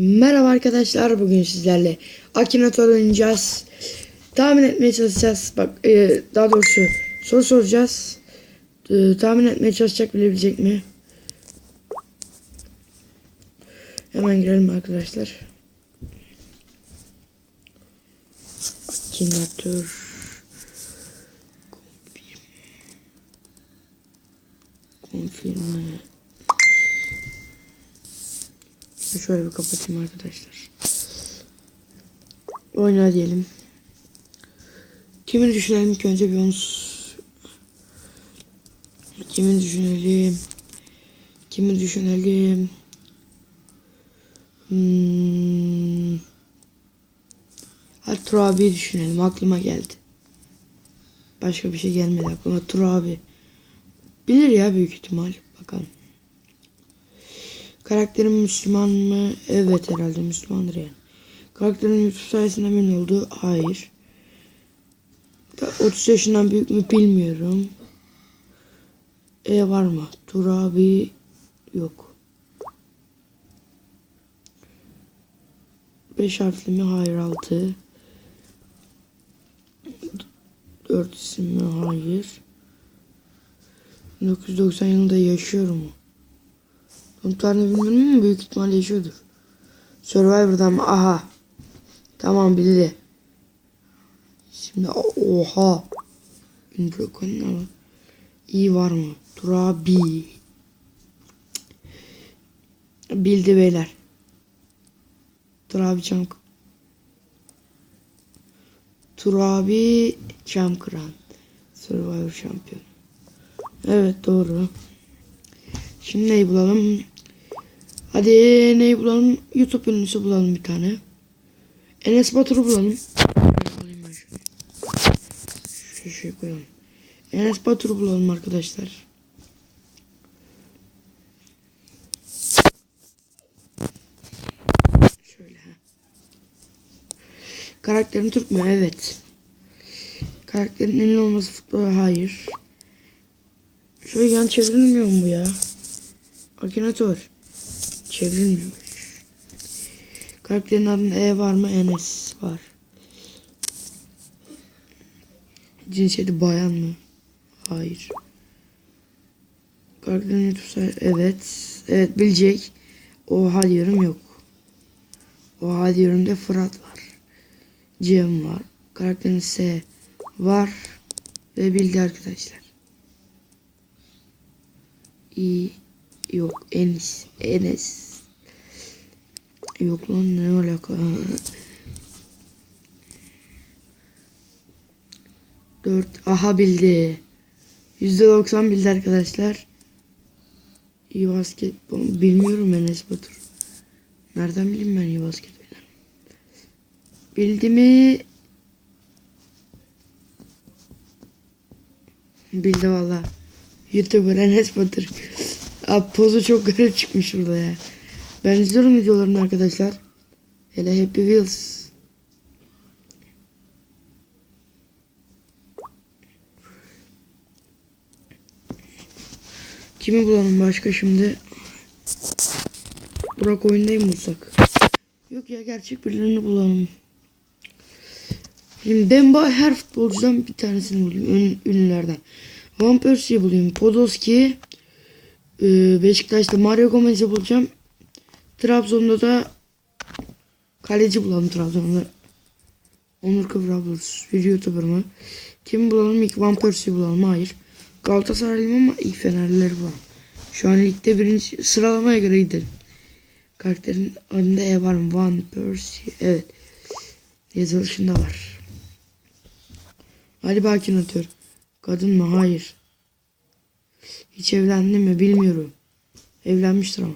Merhaba arkadaşlar bugün sizlerle Akinator oynayacağız. Tahmin etmeye çalışacağız. Bak e, daha doğrusu soru soracağız. E, tahmin etmeye çalışacak bilebilecek mi? Hemen girelim arkadaşlar. Akinator. Konfirme. Şöyle bir kapatayım arkadaşlar. Oyna diyelim. Kimi düşünelim ki önce bir onu s- Kimi düşünelim? Kimi düşünelim? Hmm. Hadi Turabi'yi düşünelim. Aklıma geldi. Başka bir şey gelmedi aklıma. Turabi. Bilir ya büyük ihtimal. Bakalım. Karakterim Müslüman mı? Evet herhalde Müslümandır yani. Karakterin YouTube sayesinde mi oldu? Hayır. Da 30 yaşından büyük mü bilmiyorum. E var mı? Turabi yok. 5 harfli mi? Hayır 6. 4 isim mi? Hayır. 1990 yılında yaşıyor mu? Konuklarını bilmiyorum ama büyük ihtimalle yaşıyordur. Survivor'dan mı? Aha. Tamam bildi. Şimdi oha. Ünbroken ama. İyi var mı? Turabi. Bildi beyler. Turabi Çam Turabi Çamkıran. Survivor şampiyon. Evet doğru. Şimdi neyi bulalım? Hadi neyi bulalım? YouTube ünlüsü bulalım bir tane. Enes Batur'u bulalım. Şu şey koyalım. Enes Batur'u bulalım arkadaşlar. Şöyle. Karakterin Türk mü? Evet. Karakterin ünlü olması futbola hayır. Şöyle yan çevrilmiyor mu bu ya? Akinator. Çevrilmiyormuş. Karakterin adında E var mı? Enes var. Cinsiyeti bayan mı? Hayır. YouTube sayfası evet. Evet bilecek. Oha diyorum yok. Oha diyorum da Fırat var. Cem var. Karakterin S var. Ve bildi arkadaşlar. İyi. Yok Enes. Enes. Yok lan ne alaka? Dört. Aha bildi. Yüzde doksan bildi arkadaşlar. İyi basketbol. Bilmiyorum Enes Batur. Nereden bileyim ben iyi basket oynarım. Bildi mi? Bildi valla. YouTuber Enes Batur. Abi pozu çok garip çıkmış burada ya. Ben izliyorum videolarını arkadaşlar. Hele Happy Wheels. Kimi bulalım başka şimdi? Burak oyundayım bulsak? Yok ya gerçek birilerini bulalım. Şimdi Demba her futbolcudan bir tanesini bulayım. Ün, ünlülerden. Van Persie'yi bulayım. Podolski. Ee, Beşiktaş'ta Mario Gomez'i bulacağım. Trabzon'da da kaleci bulalım Trabzon'da. Onur Kıvrak buluruz. Bir YouTuber mı? Kim bulalım? İlk Van Persie bulalım. Hayır. Galatasaraylıyım ama ilk Fenerlileri bulalım. Şu an ligde birinci sıralamaya göre gidelim. Karakterin adında E var mı? Van Persie. Evet. Yazılışında var. Ali Bakin atıyor. Kadın mı? Hayır. Hiç evlendi mi? Bilmiyorum. Evlenmiştir ama.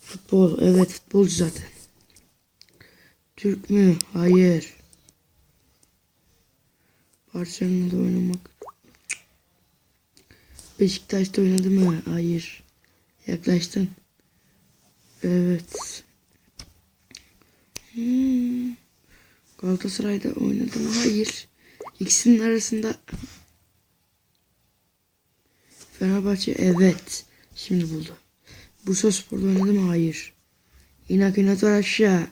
Futbol. Evet futbolcu zaten. Türk mü? Hayır. Barcelona'da oynamak. Beşiktaş'ta oynadı mı? Hayır. Yaklaştın. Evet. Hmm. Galatasaray'da oynadı mı? Hayır. İkisinin arasında Fenerbahçe evet. Şimdi buldu. Bursa Spor'da oynadı mı? Hayır. Inakinator aşağı.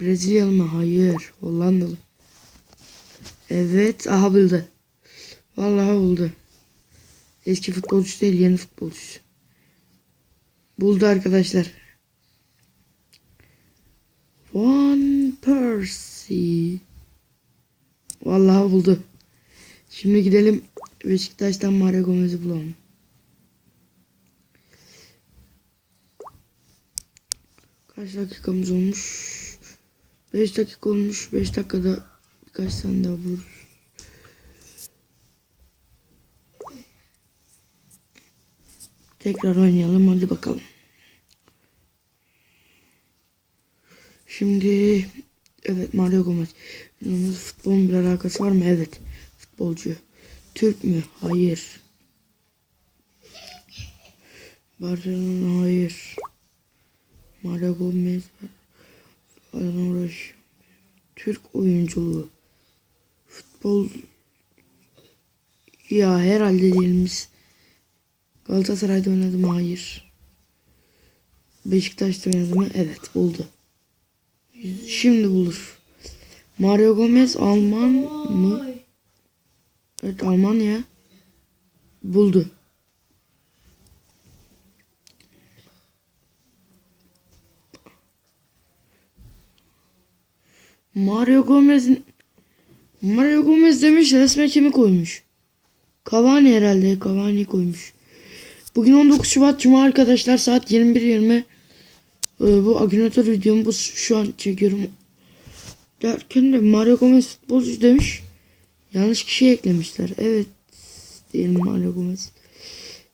Brezilyalı mı? Hayır. Hollandalı. Evet. Aha buldu. Vallahi buldu. Eski futbolcu değil yeni futbolcu. Buldu arkadaşlar. Van Persie. Vallahi buldu. Şimdi gidelim Beşiktaş'tan Mario Gomez'i bulalım. Kaç dakikamız olmuş? 5 dakika olmuş. 5 dakikada birkaç tane daha buluruz. Tekrar oynayalım hadi bakalım. Şimdi evet Mario Gomez. Futbolun bir alakası var mı? Evet. Futbolcu. Türk mü? Hayır. Barcelona hayır. Mario Gomez. Falan uğraş. Türk oyunculuğu. Futbol ya herhalde değilimiz. Galatasaray'da oynadı mı? Hayır. Beşiktaş'ta oynadı mı? Evet buldu. Şimdi bulur. Mario Gomez Alman mı? Evet Alman ya. Buldu. Mario Gomez'in Mario Gomez demiş resme kimi koymuş? Cavani herhalde Cavani koymuş. Bugün 19 Şubat Cuma arkadaşlar saat 21.20 ee, bu Akinator videomu bu şu an çekiyorum. Derken de Mario Gomez futbolcu demiş. Yanlış kişi eklemişler. Evet diyelim Mario Gomez.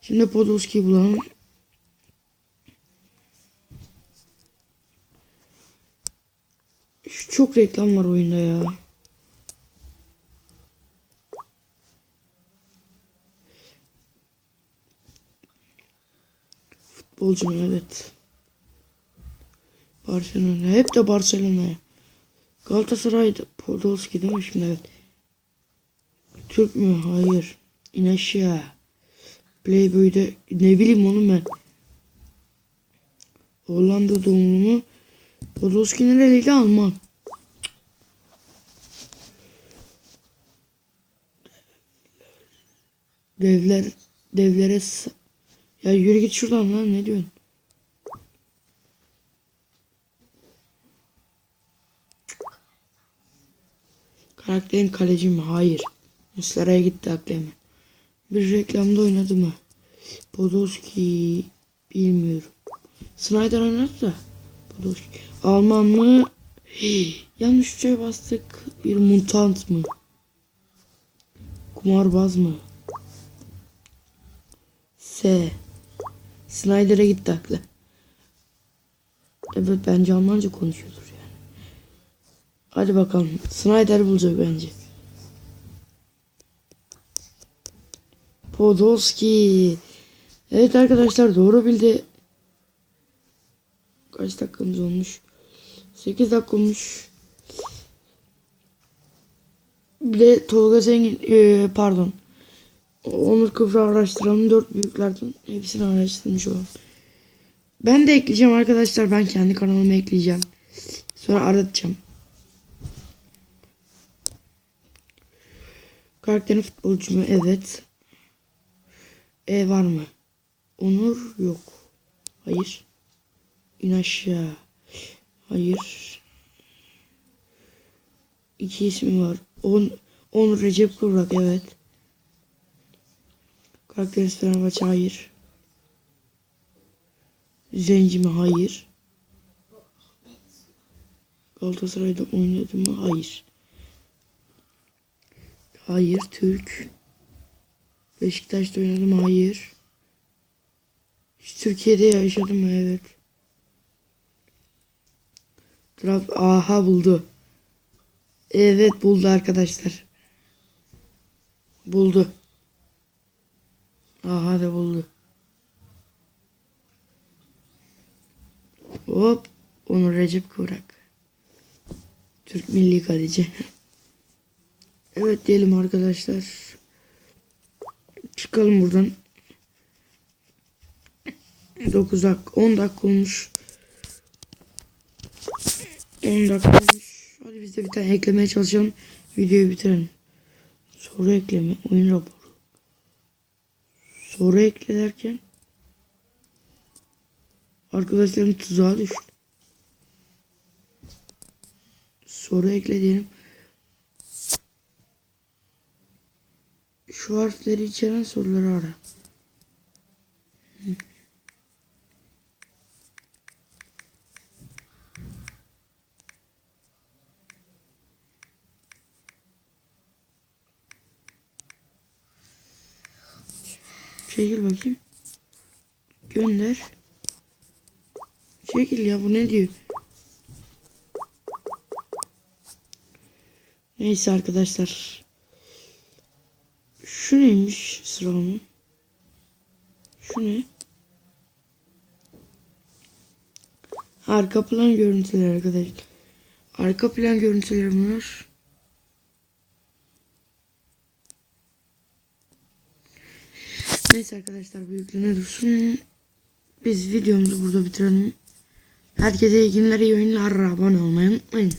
Şimdi Podolski'yi bulalım. Şu çok reklam var oyunda ya. Futbolcu mu? evet. Barcelona. Hep de Barcelona'ya. Galatasaray'da Podolski değil mi şimdi? Evet. Türk mü? Hayır. İn aşağı. Playboy'da ne bileyim onu ben. Hollanda doğumlu mu? Podolski nereliydi? Alman. Devler devlere ya yürü git şuradan lan ne diyorsun? Karakterin kaleci mi? Hayır. Muslera'ya gitti aklı Bir reklamda oynadı mı? Podolski bilmiyorum. Snyder oynadı da. Podolski. Alman mı? Yanlış şey bastık. Bir mutant mı? Kumarbaz mı? S. Snyder'e gitti aklı. Evet bence Almanca konuşuyordur yani. Hadi bakalım. Snyder bulacak bence. Podolski. Evet arkadaşlar doğru bildi. Kaç dakikamız olmuş? 8 dakika olmuş. Bir de Tolga Zengin eee, pardon. Onur Kıvra araştıralım. Dört büyüklerden hepsini araştırmış olalım. Ben de ekleyeceğim arkadaşlar. Ben kendi kanalıma ekleyeceğim. Sonra aratacağım. Karakterin futbolcu mu? Evet. E var mı? Onur yok. Hayır. İn aşağı. Hayır. İki ismi var. On, Onur Recep Kıvrak evet. Karakter Fenerbahçe hayır. Zenci mi? Hayır. Galatasaray'da oynadı mı? Hayır. Hayır. Türk. Beşiktaş'ta oynadı mı? Hayır. Türkiye'de yaşadı mı? Evet. Trab Aha buldu. Evet buldu arkadaşlar. Buldu. Aha da buldu. Hop. Onur Recep Kıvrak. Türk milli kaleci. evet diyelim arkadaşlar. Çıkalım buradan. 9 dakika 10 dakika olmuş. 10 dakika olmuş. Hadi biz de bir tane eklemeye çalışalım. Videoyu bitirelim. Soru ekleme. Oyun raporu. Soru ekle derken arkadaşların tuzağa düştü. Soru ekle. Şu harfleri içeren soruları ara. Çekil bakayım. Gönder. Çekil ya bu ne diyor? Neyse arkadaşlar. Şu neymiş sıralama? Şu ne? Arka plan görüntüleri arkadaşlar. Arka plan görüntüleri bunlar. Neyse arkadaşlar bu yükleme dursun. Biz videomuzu burada bitirelim. Herkese iyi günler, iyi oyunlar. Abone olmayı unutmayın.